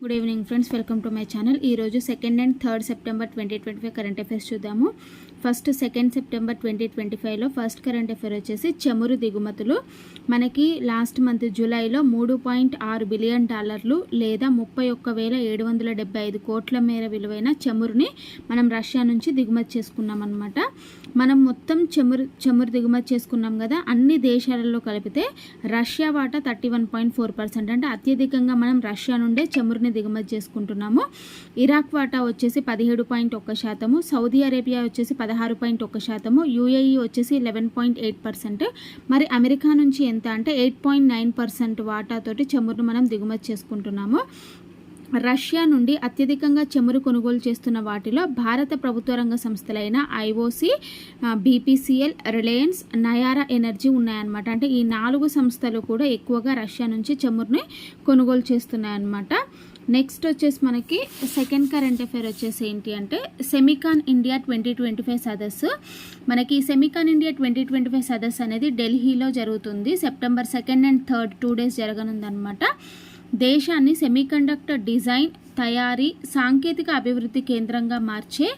Good evening friends welcome to my channel ఈరోజు second and third September twenty twenty five current affairs చూద్దాము. First second September twenty twenty ఫైవ్లో first current affair వచ్చేసి చమురు దిగుమతులు. మనకి last month జూలైలో మూడు పాయింట్ ఆరు బిలియన్ డాలర్లు లేదా ముప్పై ఒక్క వేల ఏడు వందల డెబ్బై ఐదు కోట్ల మేర విలువైన చమురుని మనం రష్యా నుంచి దిగుమతి చేసుకున్నాం అనమాట మనం మొత్తం చమురు చమురు దిగుమతి చేసుకున్నాం కదా అన్ని దేశాలలో కలిపితే రష్యా వాటా thirty one point four percent. అంటే అత్యధికంగా మనం రష్యా నుండే చమురుని దిగుమతి చేసుకుంటున్నాము. ఇరాక్ వాటా వచ్చేసి పదిహేడు పాయింట్ ఒక్క శాతము. సౌదీ అరేబియా వచ్చేసి పదహారు పాయింట్ ఒక శాతము. యూఏఈ వచ్చేసి లెవెన్ పాయింట్ ఎయిట్ పర్సెంట్. మరి అమెరికా నుంచి ఎంత అంటే ఎయిట్ పాయింట్ నైన్ పర్సెంట్ వాటాతోటి చమురును మనం దిగుమతి చేసుకుంటున్నాము. రష్యా నుండి అత్యధికంగా చమురు కొనుగోలు చేస్తున్న వాటిలో భారత ప్రభుత్వ రంగ సంస్థలైన IOC BPCL Reliance Nayara energy ఉన్నాయన్నమాట. అంటే ఈ నాలుగు సంస్థలు కూడా ఎక్కువగా రష్యా నుంచి చమురుని కొనుగోలు చేస్తున్నాయన్నమాట. నెక్స్ట్ వచ్చేసి మనకి సెకండ్ కరెంట్ అఫైర్ వచ్చేసి ఏంటి అంటే Semicon India twenty twenty five సదస్సు. మనకి Semicon India twenty twenty five సదస్సు అనేది ఢిల్లీలో జరుగుతుంది. September second and third two days జరగనుందనమాట దేశాన్ని సెమీకండక్టర్ డిజైన్ తయారీ సాంకేతిక అభివృద్ధి కేంద్రంగా మార్చే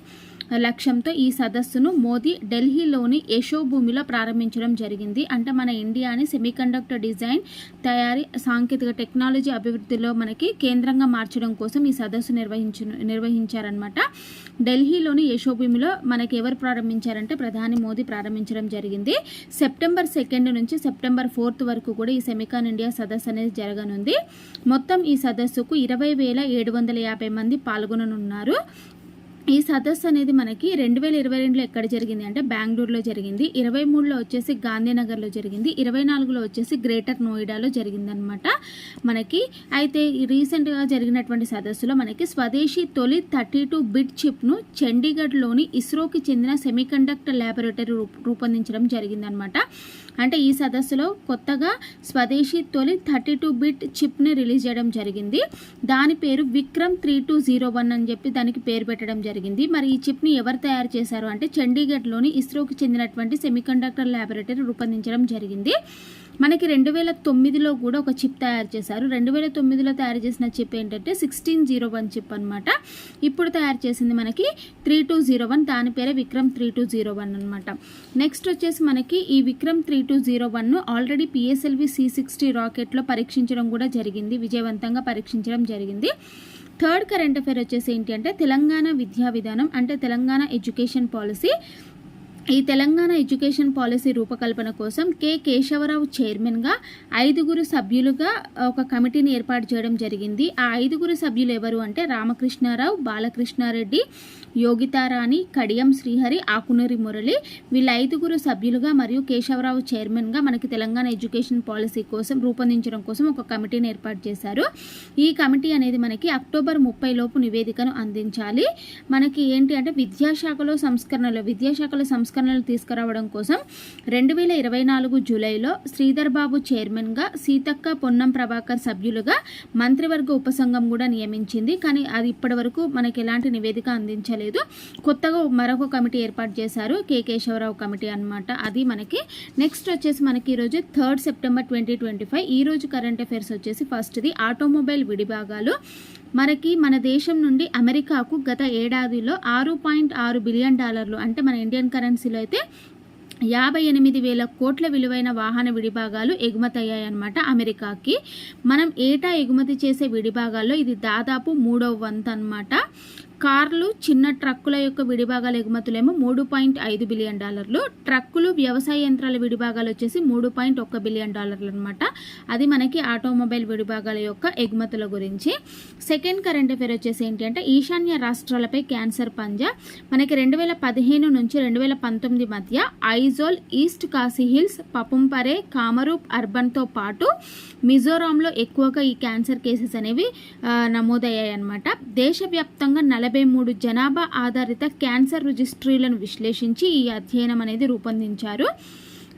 లక్ష్యంతో ఈ సదస్సును మోదీ ఢిల్లీలోని యశోభూమిలో ప్రారంభించడం జరిగింది. అంటే మన ఇండియాని సెమీకండక్టర్ డిజైన్ తయారీ సాంకేతిక టెక్నాలజీ అభివృద్ధిలో మనకి కేంద్రంగా మార్చడం కోసం ఈ సదస్సు నిర్వహించు నిర్వహించారనమాట ఢిల్లీలోని యశోభూమిలో మనకి ఎవరు ప్రారంభించారంటే ప్రధాని మోదీ ప్రారంభించడం జరిగింది. సెప్టెంబర్ సెకండ్ నుంచి సెప్టెంబర్ ఫోర్త్ వరకు కూడా ఈ సెమికాన్ ఇండియా సదస్సు అనేది జరగనుంది. మొత్తం ఈ సదస్సుకు ఇరవై వేల ఏడు వందల యాభై మంది పాల్గొననున్నారు. ఈ సదస్సు అనేది మనకి రెండు వేల ఇరవై రెండులో ఎక్కడ జరిగింది అంటే బెంగళూరులో జరిగింది. ఇరవై మూడులో వచ్చేసి గాంధీనగర్లో జరిగింది. ఇరవై నాలుగులో వచ్చేసి గ్రేటర్ నోయిడాలో జరిగిందనమాట మనకి. అయితే రీసెంట్గా జరిగినటువంటి సదస్సులో మనకి స్వదేశీ తొలి థర్టీ టూ బిట్ చిప్ను చండీగఢ్లోని ఇస్రోకి చెందిన సెమీకండక్టర్ ల్యాబొరేటరీ రూపొందించడం జరిగిందనమాట అంటే ఈ సదస్సులో కొత్తగా స్వదేశీ తొలి థర్టీ టూ బిట్ చిప్ని రిలీజ్ చేయడం జరిగింది. దాని పేరు Vikram three two zero one అని చెప్పి దానికి పేరు పెట్టడం జరిగింది. మరి ఈ చిప్ని ఎవరు తయారు చేశారు అంటే చండీగఢ్లోని ఇస్రోకి చెందినటువంటి సెమీకండక్టర్ ల్యాబొరేటరీ రూపొందించడం జరిగింది. మనకి రెండు వేల తొమ్మిదిలో కూడా ఒక చిప్ తయారు చేశారు. రెండు వేల తొమ్మిదిలో తయారు చేసిన చిప్ ఏంటంటే సిక్స్టీన్ జీరో వన్ చిప్ అనమాట ఇప్పుడు తయారు చేసింది మనకి త్రీ టూ జీరో వన్. దాని పేరే Vikram three two zero one అనమాట నెక్స్ట్ వచ్చేసి మనకి ఈ Vikram three two zero one already PSLV C sixty రాకెట్లో పరీక్షించడం కూడా జరిగింది. విజయవంతంగా పరీక్షించడం జరిగింది. థర్డ్ కరెంట్ అఫేర్ వచ్చేసి ఏంటి అంటే తెలంగాణ విద్యా విధానం అంటే తెలంగాణ ఎడ్యుకేషన్ పాలసీ. ఈ తెలంగాణ ఎడ్యుకేషన్ పాలసీ రూపకల్పన కోసం కె కేశవరావు చైర్మన్గా ఐదుగురు సభ్యులుగా ఒక కమిటీని ఏర్పాటు చేయడం జరిగింది. ఆ ఐదుగురు సభ్యులు ఎవరు అంటే రామకృష్ణారావు బాలకృష్ణారెడ్డి యోగితారాణి కడియం శ్రీహరి ఆకునూరి మురళి. వీళ్ళ ఐదుగురు సభ్యులుగా మరియు కేశవరావు చైర్మన్గా మనకి తెలంగాణ ఎడ్యుకేషన్ పాలసీ కోసం రూపొందించడం కోసం ఒక కమిటీని ఏర్పాటు చేశారు. ఈ కమిటీ అనేది మనకి అక్టోబర్ ముప్పై లోపు నివేదికను అందించాలి. మనకి ఏంటి అంటే విద్యాశాఖలో సంస్కరణలు విద్యాశాఖలో సంస్కరణలు తీసుకురావడం కోసం రెండు వేల ఇరవై నాలుగు జూలైలో శ్రీధర్ బాబు చైర్మన్గా సీతక్క పొన్నం ప్రభాకర్ సభ్యులుగా మంత్రివర్గ ఉపసంఘం కూడా నియమించింది. కానీ అది ఇప్పటి వరకు మనకి ఎలాంటి నివేదిక అందించలేదు. కొత్తగా మరొక కమిటీ ఏర్పాటు చేశారు. కె. కేశవరావు కమిటీ అనమాట అది మనకి నెక్స్ట్ వచ్చేసి మనకి ఈరోజు third September twenty twenty five. ఈ రోజు కరెంట్ అఫైర్స్ వచ్చేసి ఫస్ట్ది. ఆటోమొబైల్ విడిభాగాలు మనకి మన దేశం నుండి అమెరికాకు గత ఏడాదిలో ఆరు పాయింట్ ఆరు బిలియన్ డాలర్లు అంటే మన ఇండియన్ కరెన్సీలో అయితే యాభై ఎనిమిది వేల కోట్ల విలువైన వాహన విడిభాగాలు ఎగుమతి అయ్యాయన్నమాట అమెరికాకి. మనం ఏటా ఎగుమతి చేసే విడిభాగాల్లో ఇది దాదాపు మూడవ వంతు అనమాట కార్లు చిన్న ట్రక్కుల యొక్క విడిభాగాల ఎగుమతులేమో మూడు పాయింట్ ఐదు బిలియన్ డాలర్లు. ట్రక్కులు వ్యవసాయ యంత్రాల విడిభాగాలు వచ్చేసి మూడు పాయింట్ ఒక్క బిలియన్ డాలర్లు అనమాట అది మనకి ఆటోమొబైల్ విడిభాగాల యొక్క ఎగుమతుల గురించి. సెకండ్ కరెంట్ అఫేర్ వచ్చేసి ఏంటి అంటే ఈశాన్య రాష్ట్రాలపై క్యాన్సర్ పంజా. మనకి రెండు వేల పదిహేను నుంచి రెండు వేల పంతొమ్మిది మధ్య ఐజోల్ ఈస్ట్ కాశీ హిల్స్ పపుంపరే కామరూప్ అర్బన్తో పాటు మిజోరాంలో ఎక్కువగా ఈ క్యాన్సర్ కేసెస్ అనేవి నమోదయ్యాయి అనమాట దేశవ్యాప్తంగా నలభై మూడు జనాభా ఆధారిత క్యాన్సర్ రిజిస్ట్రీలను విశ్లేషించి ఈ అధ్యయనం అనేది రూపొందించారు.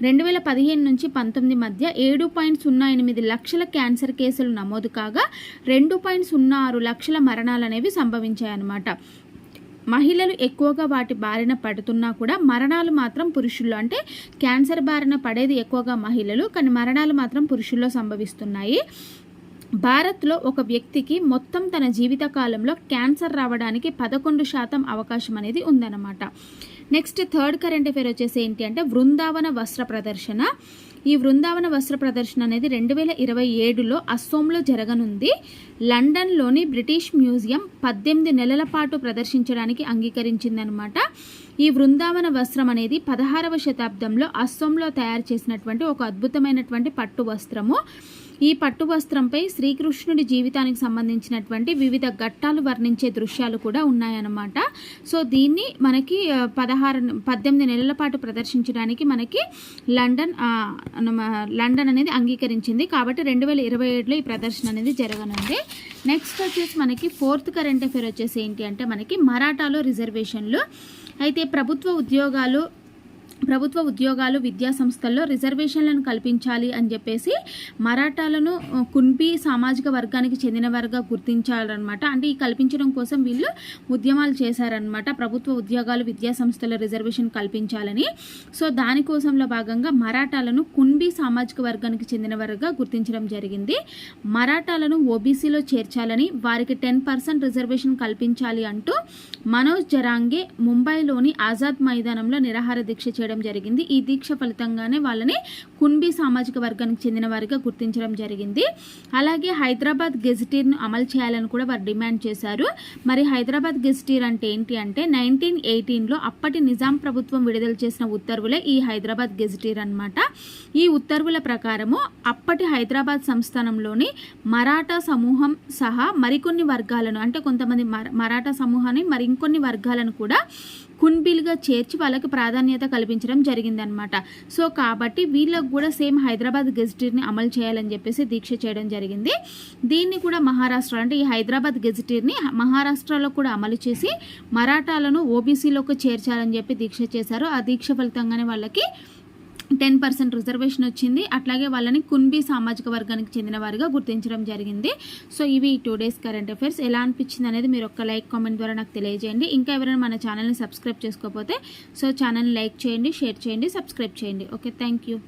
రెండు వేల పదిహేను నుంచి పంతొమ్మిది మధ్య ఏడు పాయింట్ సున్నా ఎనిమిది లక్షల క్యాన్సర్ కేసులు నమోదు కాగా రెండు పాయింట్ సున్నా ఆరు లక్షల మరణాలు అనేవి సంభవించాయన్నమాట. మహిళలు ఎక్కువగా వాటి బారిన పడుతున్నా కూడా మరణాలు మాత్రం పురుషుల్లో. అంటే క్యాన్సర్ బారిన పడేది ఎక్కువగా మహిళలు కానీ మరణాలు మాత్రం పురుషుల్లో సంభవిస్తున్నాయి. భారత్లో ఒక వ్యక్తికి మొత్తం తన జీవిత కాలంలో క్యాన్సర్ రావడానికి పదకొండు శాతం అవకాశం అనేది ఉందన్నమాట. నెక్స్ట్ థర్డ్ కరెంట్ అఫేర్ వచ్చేసి ఏంటి అంటే బృందావన వస్త్ర ప్రదర్శన. ఈ బృందావన వస్త్ర ప్రదర్శన అనేది రెండు వేల ఇరవై ఏడులో అస్సోంలో జరగనుంది. లండన్లోని బ్రిటిష్ మ్యూజియం పద్దెనిమిది నెలల పాటు ప్రదర్శించడానికి అంగీకరించిందనమాట ఈ బృందావన వస్త్రం అనేది పదహారవ శతాబ్దంలో అస్సోంలో తయారు చేసినటువంటి ఒక అద్భుతమైనటువంటి పట్టు వస్త్రము. ఈ పట్టు వస్త్రంపై శ్రీకృష్ణుడి జీవితానికి సంబంధించినటువంటి వివిధ ఘట్టాలు వర్ణించే దృశ్యాలు కూడా ఉన్నాయన్నమాట. సో దీన్ని మనకి పదహారు పద్దెనిమిది నెలల పాటు ప్రదర్శించడానికి మనకి లండన్ లండన్ అనేది అంగీకరించింది. కాబట్టి రెండు వేల ఇరవై ఏడులో ఈ ప్రదర్శన అనేది జరగనుంది. నెక్స్ట్ వచ్చేసి మనకి ఫోర్త్ కరెంట్ అఫేర్ వచ్చేసి ఏంటి అంటే మనకి మరాఠాలో రిజర్వేషన్లు. అయితే ప్రభుత్వ ఉద్యోగాలు ప్రభుత్వ ఉద్యోగాలు విద్యా సంస్థల్లో రిజర్వేషన్లను కల్పించాలి అని చెప్పేసి మరాఠాలను ఆ, కున్బి సామాజిక వర్గానికి చెందిన వారిగా గుర్తించాలన్నమాట అంటే ఈ కల్పించడం కోసం వీళ్ళు ఉద్యమాలు చేశారనమాట ప్రభుత్వ ఉద్యోగాలు విద్యా సంస్థల రిజర్వేషన్ కల్పించాలని. సో దానికోసంలో భాగంగా మరాఠాలను కున్బి సామాజిక వర్గానికి చెందిన వారుగా గుర్తించడం జరిగింది. మరాఠాలను ఓబీసీలో చేర్చాలని వారికి టెన్ పర్సెంట్ రిజర్వేషన్ కల్పించాలి అంటూ మనోజ్ జరాంగే ముంబైలోని ఆజాద్ మైదానంలో నిరాహార దీక్ష చేయడం జరిగింది. ఈ దీక్ష ఫలితంగానే వాళ్ళని కున్బి సామాజిక వర్గానికి చెందిన వారిగా గుర్తించడం జరిగింది. అలాగే హైదరాబాద్ గెజిటీర్ను అమలు చేయాలని కూడా వారు డిమాండ్ చేశారు. మరి హైదరాబాద్ గెజిటీర్ అంటే ఏంటి అంటే నైన్టీన్ ఎయిటీన్లో అప్పటి నిజాం ప్రభుత్వం విడుదల చేసిన ఉత్తర్వులే ఈ హైదరాబాద్ గెజిటీర్ అన్నమాట. ఈ ఉత్తర్వుల ప్రకారము అప్పటి హైదరాబాద్ సంస్థానంలోని మరాఠా సమూహం సహా మరికొన్ని వర్గాలను అంటే కొంతమంది మర- మరాఠా సమూహాన్ని మరికొన్ని వర్గాలను కూడా కున్బిల్గా చేర్చి వాళ్ళకి ప్రాధాన్యత కల్పించడం జరిగిందనమాట సో కాబట్టి వీళ్ళకు కూడా సేమ్ హైదరాబాద్ గెజిటీర్ని అమలు చేయాలని చెప్పేసి దీక్ష చేయడం జరిగింది. దీన్ని కూడా మహారాష్ట్ర అంటే ఈ హైదరాబాద్ గెజిటీర్ని మహారాష్ట్రలో కూడా అమలు చేసి మరాఠాలను ఓబీసీలోకి చేర్చాలని చెప్పి దీక్ష చేశారు. ఆ దీక్ష ఫలితంగానే వాళ్ళకి టెన్ పర్సెంట్ రిజర్వేషన్ వచ్చింది. అట్లాగే వాళ్ళని కున్బి సామాజిక వర్గానికి చెందిన వారిగా గుర్తించడం జరిగింది. సో ఇవి టూ డేస్ కరెంట్ అఫైర్స్ ఎలా అనిపించింది అనేది మీరు ఒక్క లైక్ కామెంట్ ద్వారా నాకు తెలియజేయండి. ఇంకా ఎవరైనా మన ఛానల్ని సబ్స్క్రైబ్ చేసుకోకపోతే సో ఛానల్ని లైక్ చేయండి షేర్ చేయండి సబ్స్క్రైబ్ చేయండి. Okay thank you